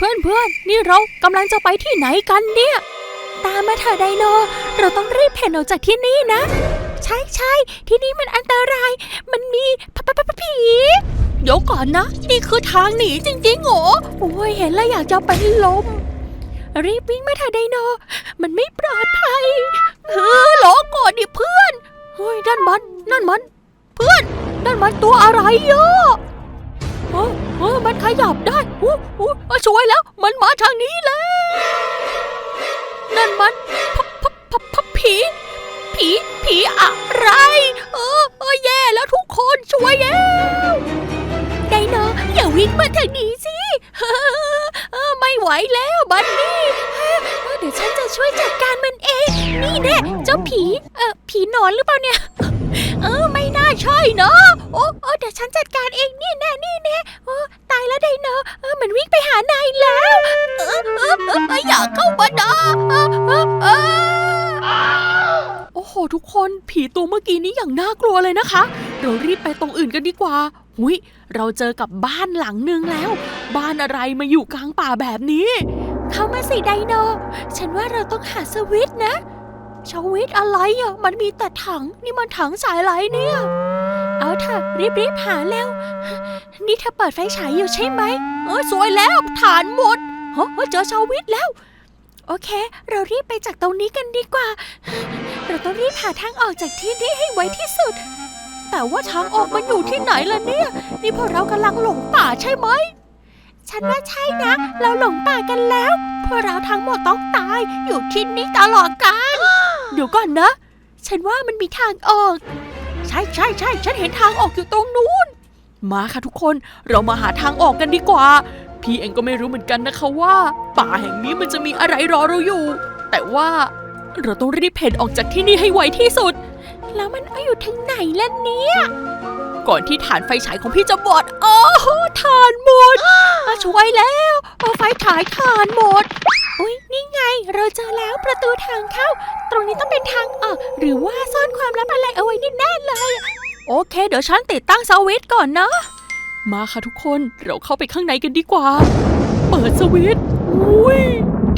เพื่อนเพื่อนนี่เรากำลังจะไปที่ไหนกันเนี่ย ตามมาเถอะไดโน เราต้องรีบเพ่นออกจากที่นี่นะ ใช่ใช่ที่นี่มันอันตราย มันมีผีเดี๋ยวก่อนนะ นี่คือทางหนีจริงๆเหรอโอ้ยเห็นแล้วอยากจะเป็นลม รีบวิ่งมาเถอะไดโน มันไม่ปลอดภัยเออหลอก่อนดิเพื่อนเฮ้ยนั่นมันนั่นมัน เพื่อนนั่นมันตัวอะไรอะ เออช่วยแล้ว มันมาทางนี้แล้วนั่นมันพับพับพับผี ผีผีอะไร เออเออแย่แล้วทุกคนช่วยแล้วไดโนอย่าวิ่งมาทางนี้สิเออไม่ไหวแล้วบันนี่เดี๋ยวฉันจะช่วยจัดการมันเอง นี่แน่เจ้าผีเออผีนอนหรือเปล่าเนี่ย เออไม่น่าใช่เนาะโอ้โอ้เดี๋ยวฉันจัดการเอง อกี้นี้อย่างน่ากลัวเลยนะคะ เรารีบไปตรงอื่นกันดีกว่าหุยเราเจอกับบ้านหลังหนึ่งแล้ว บ้านอะไรมาอยู่กลางป่าแบบนี้ เข้ามาสิไดโน ฉันว่าเราต้องหาสวิตนะสวิตอะไรอะ มันมีแต่ถัง นี่มันถังสายอะไรเนี่ย เอาเถอะรีบๆหาแล้ว นี่เธอเปิดไฟฉายอยู่ใช่ไหมเออสวยแล้วฐานหมดเฮ้ยเจอชวิตแล้ว โอเค เรารีบไปจากตรงนี้กันดีกว่า เราต้องรีบหาทางออกจากที่นี้ให้ไวที่สุด แต่ว่าทางออกมันอยู่ที่ไหนล่ะเนี่ย นี่พวกเรากำลังหลงป่าใช่ไหม ฉันว่าใช่นะ เราหลงป่ากันแล้ว พวกเราทั้งหมดต้องตาย อยู่ที่นี่ตลอดกาลเดี๋ยวก่อนนะ ฉันว่ามันมีทางออก ใช่ใช่ใช่ฉันเห็นทางออกอยู่ตรงนู้น มาค่ะทุกคน เรามาหาทางออกกันดีกว่า พี่เองก็ไม่รู้เหมือนกันนะคะว่า ป่าแห่งนี้มันจะมีอะไรรอเราอยู่ แต่ว่า เราต้องรีบเพ่นออกจากที่นี่ให้ไวที่สุด แล้วมันเอาอยู่ทางไหนล่ะเนี่ย ก่อนที่ฐานไฟฉายของพี่จะบอดโอ้โหฐานหมดช่วยแล้วเอาไฟฉายฐานหมดอุ้ยนี่ไง เราเจอแล้วประตูทางเข้า ตรงนี้ต้องเป็นทางออก หรือว่าซ่อนความลับอะไรเอาไว้แน่เลย โอเค เดี๋ยวฉันติดตั้งสวิตช์ก่อนนะ มาค่ะทุกคนเราเข้าไปข้างในกันดีกว่า เปิดสวิตช์อุ้ย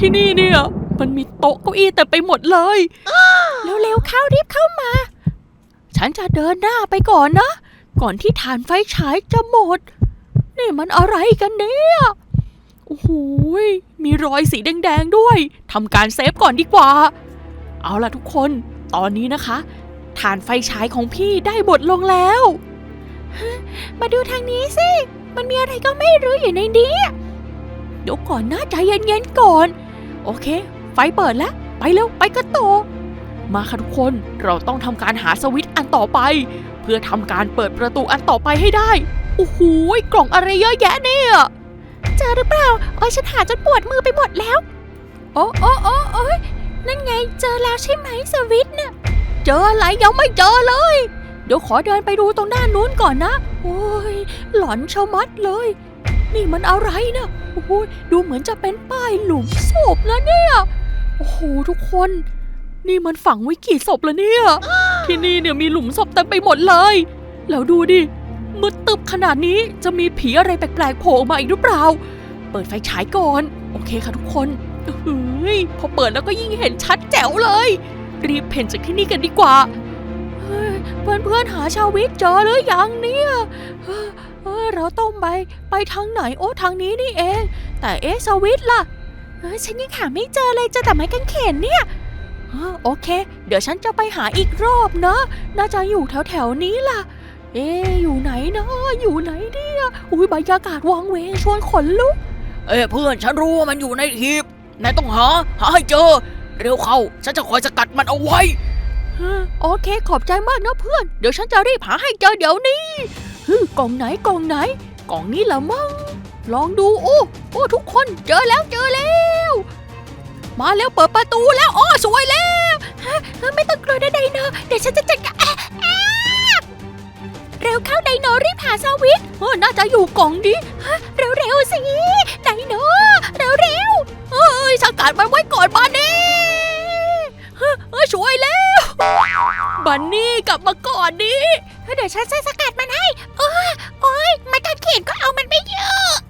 ที่นี่เนี่ย มันมีโต๊ะเก้าอี้แต่ไปหมดเลยเร็วๆเข้ารีบเข้ามา ฉันจะเดินหน้าไปก่อนนะ ก่อนที่ฐานไฟฉายจะหมด นี่มันอะไรกันเนี่ยโอ้โหยมีรอยสีแดงๆด้วยทำการเซฟก่อนดีกว่า เอาล่ะทุกคน ตอนนี้นะคะฐานไฟฉายของพี่ได้หมดลงแล้ว มาดูทางนี้สิ มันมีอะไรก็ไม่รู้อยู่ในนี้ เดี๋ยวก่อนนะใจเย็นๆก่อน โอเค ไฟเปิดแล้ว ไปเร็ว ไปกันต่อมาค่ะทุกคนเราต้องทำการหาสวิตช์อันต่อไป เพื่อทำการเปิดประตูอันต่อไปให้ได้โอ้โหกล่องอะไรเยอะแยะเนี่ยเจอหรือเปล่าโอ้ยฉันหาจนปวดมือไปหมดแล้ว โอ้โอ้โอ้โอ้ยนั่นไงเจอแล้วใช่ไหมสวิตช์เนี่ย เจออะไรยังไม่เจอเลย เดี๋ยวขอเดินไปดูตรงด้านนู้นก่อนนะ โอ้ยหลอนชะมัดเลย นี่มันอะไรนะโอ้โหดูเหมือนจะเป็นป้ายหลุมศพนะเนี่ย โอ้โหทุกคน นี่มันฝังไว้กี่ศพแล้วเนี่ย ที่นี่เนี่ยมีหลุมศพเต็มไปหมดเลย แล้วดูดิมืดตึบขนาดนี้จะมีผีอะไรแปลกๆโผล่ออกมาอีกหรือเปล่า เปิดไฟฉายก่อน โอเคค่ะทุกคนเฮ้ยพอเปิดแล้วก็ยิ่งเห็นชัดแจ๋วเลย รีบเพ่นจากที่นี่กันดีกว่าเฮ้ยเพื่อนๆหาชาวิทเจอหรือยังเนี่ยเฮ้ยเราต้องไปไปทางไหนโอ้ทางนี้นี่เอง แต่เอ๊ะสวิตล่ะ เฮ้ยฉันยังหาไม่เจอเลยเจอแต่ไม้กางเขนเนี่ยเฮ้ยโอเค เดี๋ยวฉันจะไปหาอีกรอบนะ น่าจะอยู่แถวแถวๆนี้ล่ะ เอ๊ะอยู่ไหนนะอยู่ไหนเนี่ยอุ้ยบรรยากาศวังเวงชวนขนลุก เอ้ยเพื่อนฉันรู้ว่ามันอยู่ในหีบนายต้องหา หาให้เจอ เร็วเข้า ฉันจะคอยสกัดมันเอาไว้ฮะโอเคขอบใจมากนะเพื่อน เดี๋ยวฉันจะรีบหาให้เจอเดี๋ยวนี้ฮึกล่องไหนกล่องไหนกล่องนี้ละมั้ง ลองดูโอ้โอ้ทุกคนเจอแล้วเจอแล้ว มาแล้วเปิดประตูแล้วโอ้สวยแล้วฮะไม่ต้องกลัวนะไดโนเดี๋ยวฉันจะจัดการเร็วเข้าไดโนรีบหาสวิตช์เออน่าจะอยู่กล่องนี้ฮะเร็วๆสิไดโนเร็วๆเอ้ยสกัดมันไว้ก่อนบานนี่เฮ้ยช่วยแล้วบันนี่กลับมาก่อนดิเดี๋ยวฉันจะสกัดมันให้โอ้ยโอ้ยม้กางเขนก็เอามันไม่อยู่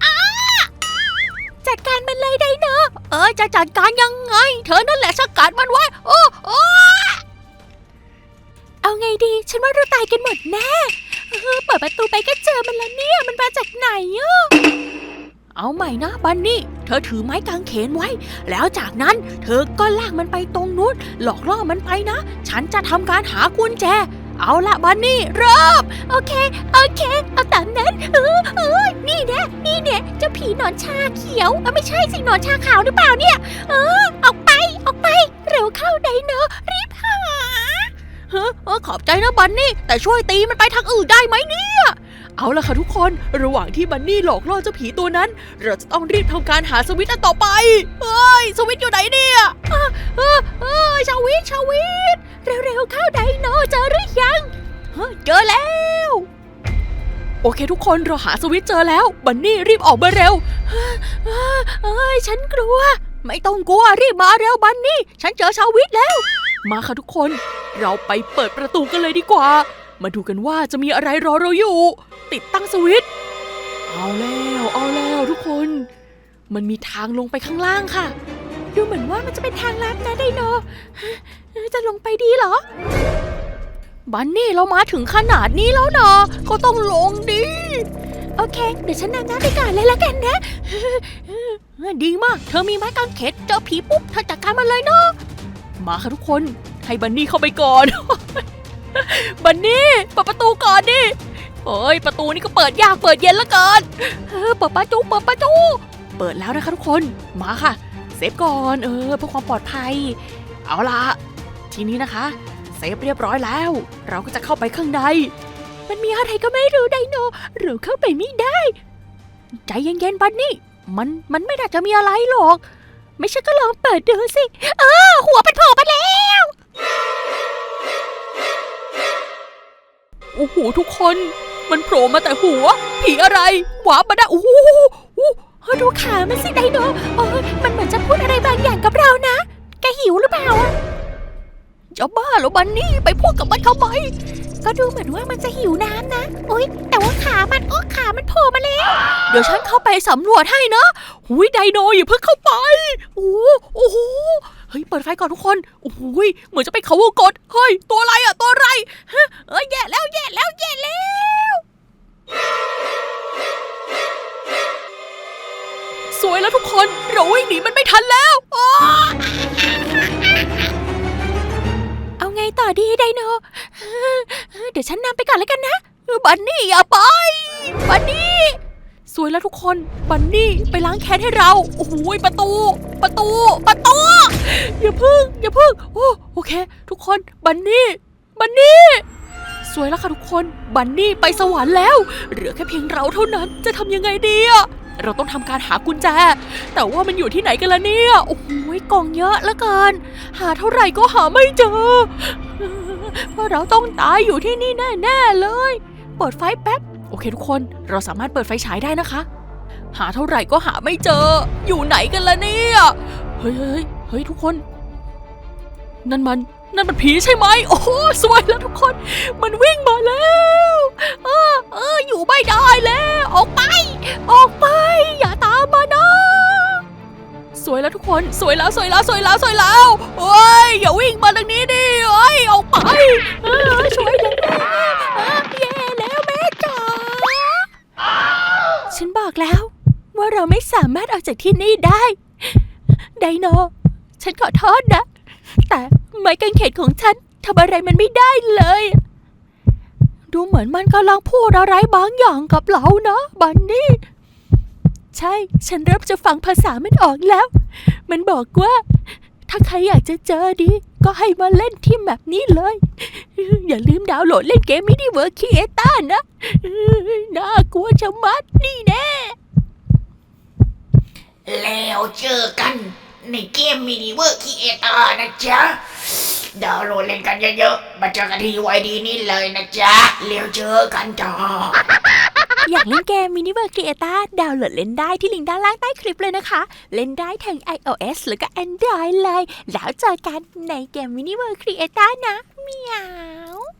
อ้า จัดการมันเลยได้เนออจะจัดการยังไง เธอนั่นแหละสกัดมันไว้ โอ้โอ้เอาไงดี ฉันว่าเราตายกันหมดแน่เออเปิดประตูไปก็เจอมันแล้วเนี่ย มันมาจากไหนอะเอาใหม่นะบันนี่ เธอถือไม้กางเขนไว้ แล้วจากนั้นเธอก็ลากมันไปตรงนู้นหลอกล่อมันไปนะ ฉันจะทำการหากุญแจ เอาละบันนี่เริ่มโอเค โอเค เอาตามนั้นเออเออนี่แน่นี่แน่เจ้าผีหนอนชาเขียวเออไม่ใช่สิหนอนชาขาวหรือเปล่าเนี่ย เออ ออกไปออกไป เร็วเข้าไดโนรีบหาเฮ้อเออขอบใจนะบันนี่ แต่ช่วยตีมันไปทางอื่นได้ไหมเนี่ย เอาละค่ะทุกคน ระหว่างที่บันนี่หลอกล่อเจ้าผีตัวนั้น เราจะต้องรีบทำการหาสวิตช์อันต่อไป เฮ้ย สวิตช์อยู่ไหนเนี่ยเออเออชาวิตชาวิตเร็วๆเข้าไดโนเจอหรือยังเจอแล้ว โอเคทุกคนเราหาสวิตช์เจอแล้ว บันนี่รีบออกมาเร็วเฮ้ยเอ้ยฉันกลัว ไม่ต้องกลัวรีบมาเร็วบันนี่ ฉันเจอชาวิตแล้ว มาค่ะทุกคน เราไปเปิดประตูกันเลยดีกว่า มาดูกันว่าจะมีอะไรรอเราอยู่ ติดตั้งสวิตช์เอาแล้วเอาแล้วทุกคน มันมีทางลงไปข้างล่างค่ะ ดูเหมือนว่ามันจะเป็นทางลัดนะไดโนจะลงไปดีเหรอ บันนี่เรามาถึงขนาดนี้แล้วนะก็ต้องลงดิโอเค เดี๋ยวฉันนำหน้าไปก่อนเลยละกันนะดีมาก เธอมีไม้กางเขนเจอผีปุ๊บเธอจัดการมันเลยเนาะมาค่ะทุกคนให้บันนี่เข้าไปก่อน บันนี่เปิดประตูก่อนดิเฮ้ยประตูนี่ก็เปิดยากเปิดเย็นละเกินเออเปิดประตูเปิดประตูเปิดแล้วนะคะทุกคนมาค่ะ เซฟก่อนเออเพื่อความปลอดภัย เอาละทีนี้นะคะ เซฟเรียบร้อยแล้ว เราก็จะเข้าไปข้างใน มันมีอะไรก็ไม่รู้ไดโนเราเข้าไปไม่ได้ ใจเย็นๆบันนี่มันมันไม่น่าจะมีอะไรหรอก ไม่ใช่ก็ลองเปิดดูสิ เออ หัวเป็นโผล่มาแล้ว โอ้โหทุกคน มันโผล่มาแต่หัว ผีอะไรหวาบมาได้โอ้โหโอ้ดูขามันสิไดโนโอ้ยมันเหมือนจะพูดอะไรบางอย่างกับเรานะ แกหิวหรือเปล่าอะจะบ้าหรอบันนี่ไปพูดกับมันทำไมก็ดูเหมือนว่ามันจะหิวน้ำนะโอ๊ย แต่ว่าขามันโอ้ขามันโผล่มาแล้ว เดี๋ยวฉันเข้าไปสำรวจให้นะหุยไดโนอย่าเพิ่งเข้าไป โอ้โหโอ้โห เปิดไฟก่อนทุกคนโอ้โหยเหมือนจะเป็นเขาวงกดเฮ้ย ตัวอะไรอะตัวอะไรเอ้ยแย่แล้วแย่แล้วแย่แล้วสวยแล้วทุกคนเราวิ่งหนีมันไม่ทันแล้วเอาไงต่อดีไดโนเออเออเดี๋ยวฉันนำไปก่อนแล้วกันนะ บันนี่อย่าไป บันนี่ สวยแล้วทุกคน บันนี่ไปล้างแค้นให้เรา โอ้โหประตู ประตู ประตู อย่าพึ่ง อย่าพึ่ง โอ้โอเค ทุกคน บันนี่ บันนี่ สวยแล้วค่ะทุกคน บันนี่ไปสวรรค์แล้ว เหลือแค่เพียงเราเท่านั้น จะทำยังไงดีอะเราต้องทำการหากุญแจ แต่ว่ามันอยู่ที่ไหนกันล่ะเนี่ย โอ้โหกล่องเยอะลือเกินหาเท่าไหร่ก็หาไม่เจอ เพราะเราต้องตายอยู่ที่นี่แน่ๆเลย เปิดไฟแป๊บ เคทุกคนเราสามารถเปิดไฟฉายได้นะคะ หาเท่าไหร่ก็หาไม่เจอ อยู่ไหนกันล่ะเนี่ยเฮ้ยเฮ้ยเฮ้ยทุกคน นั่นมันนั่นมันผีใช่ไหมโอ้โหสวยแล้วทุกคน มันวิ่งมาแล้ว เออเอออยู่ไม่ได้แล้ว ออกไป ออกไป อย่าตามมานะสวยแล้วทุกคนสวยแล้วสวยแล้วสวยแล้วสวยแล้วโอ้ยอย่าวิ่งมาทางนี้ดิเอ้ยออกไปเออช่วยแล้ว บอกแล้ว ว่าเราไม่สามารถออกจากที่นี่ได้ ไดโน ฉันขอโทษนะ แต่ไม้กางเขนของฉันทำอะไรมันไม่ได้เลย ดูเหมือนมันกำลังพูดอะไรบางอย่างกับเรานะบันนี่ ใช่ ฉันเริ่มจะฟังภาษามันออกแล้ว มันบอกว่า ถ้าใครอยากจะเจอดี ก็ให้มาเล่นที่แมปนี้เลย อย่าลืมดาวน์โหลดเล่นเกมมินิเวิร์คีเอต้านะ น่ากลัวชะมัดนี่แน่ แล้วเจอกันในเกมมินิเวิร์คีเอเตอร์นะจ๊ะดาวน์โหลดเล่นกันเยอะๆ มาเจอกันที่ไวดีนี่เลยนะจ๊ะแล้วเจอกันจ้าอยากเล่นเกม Mini World Creator ดาวน์โหลดเล่นได้ที่ลิงก์ด้านล่างใต้คลิปเลยนะคะ เล่นได้ทั้ง iOS แล้วก็ Android เลย แล้วเจอกันในเกม Mini World Creator นะเมียว